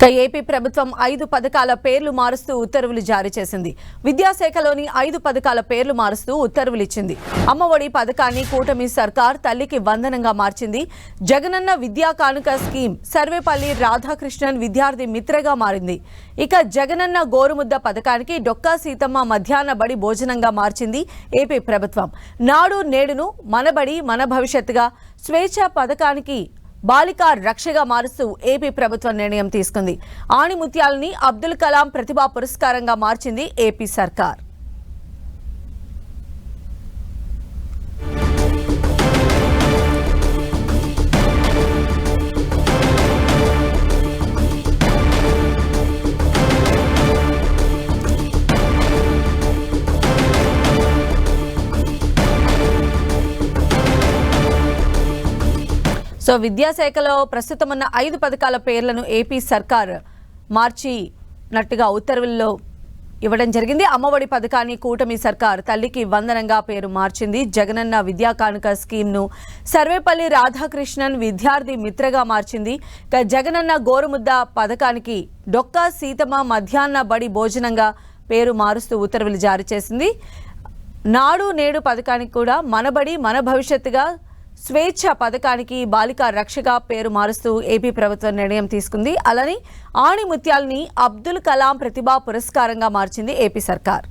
ఇక ఏపీ ప్రభుత్వం ఐదు పథకాల పేర్లు మారుస్తూ ఉత్తర్వులు జారీ చేసింది. విద్యాశాఖలోని ఐదు పథకాల పేర్లు మారుస్తూ ఉత్తర్వులు ఇచ్చింది. అమ్మఒడి పథకాన్ని కూటమి సర్కార్ తల్లికి వందనంగా మార్చింది. జగనన్న విద్యా కానుక స్కీమ్ సర్వేపల్లి రాధాకృష్ణన్ విద్యార్థి మిత్రగా మారింది. ఇక జగనన్న గోరుముద్ద పథకానికి డొక్కా సీతమ్మ మధ్యాహ్న బడి భోజనంగా మార్చింది ఏపీ ప్రభుత్వం. నాడు నేడును మనబడి మన భవిష్యత్తుగా స్వేచ్ఛ పథకానికి బాలికా రక్షగా మారుస్తూ ఏపీ ప్రభుత్వం నిర్ణయం తీసుకుంది. ఆణిముత్యాలని అబ్దుల్ కలాం ప్రతిభా పురస్కారంగా మార్చింది ఏపీ సర్కార్. సో విద్యాశాఖలో ప్రస్తుతం ఉన్న ఐదు పథకాల పేర్లను ఏపీ సర్కార్ మార్చినట్టుగా ఉత్తర్వుల్లో ఇవ్వడం జరిగింది. అమ్మఒడి పథకాన్ని కూటమి సర్కార్ తల్లికి వందనంగా పేరు మార్చింది. జగనన్న విద్యా కానుక స్కీమ్ను సర్వేపల్లి రాధాకృష్ణన్ విద్యార్థి మిత్రగా మార్చింది. ఇక జగనన్న గోరుముద్ద పథకానికి డొక్కా సీతమ్మ మధ్యాహ్న బడి భోజనంగా పేరు మారుస్తూ ఉత్తర్వులు జారీ చేసింది. నాడు నేడు పథకానికి కూడా మనబడి మన భవిష్యత్తుగా స్వేచ్ఛ పథకానికి బాలిక రక్షగా పేరు మారుస్తూ ఏపీ ప్రభుత్వం నిర్ణయం తీసుకుంది. అలానే ఆణిముత్యాలని అబ్దుల్ కలాం ప్రతిభా పురస్కారంగా మార్చింది ఏపీ సర్కార్.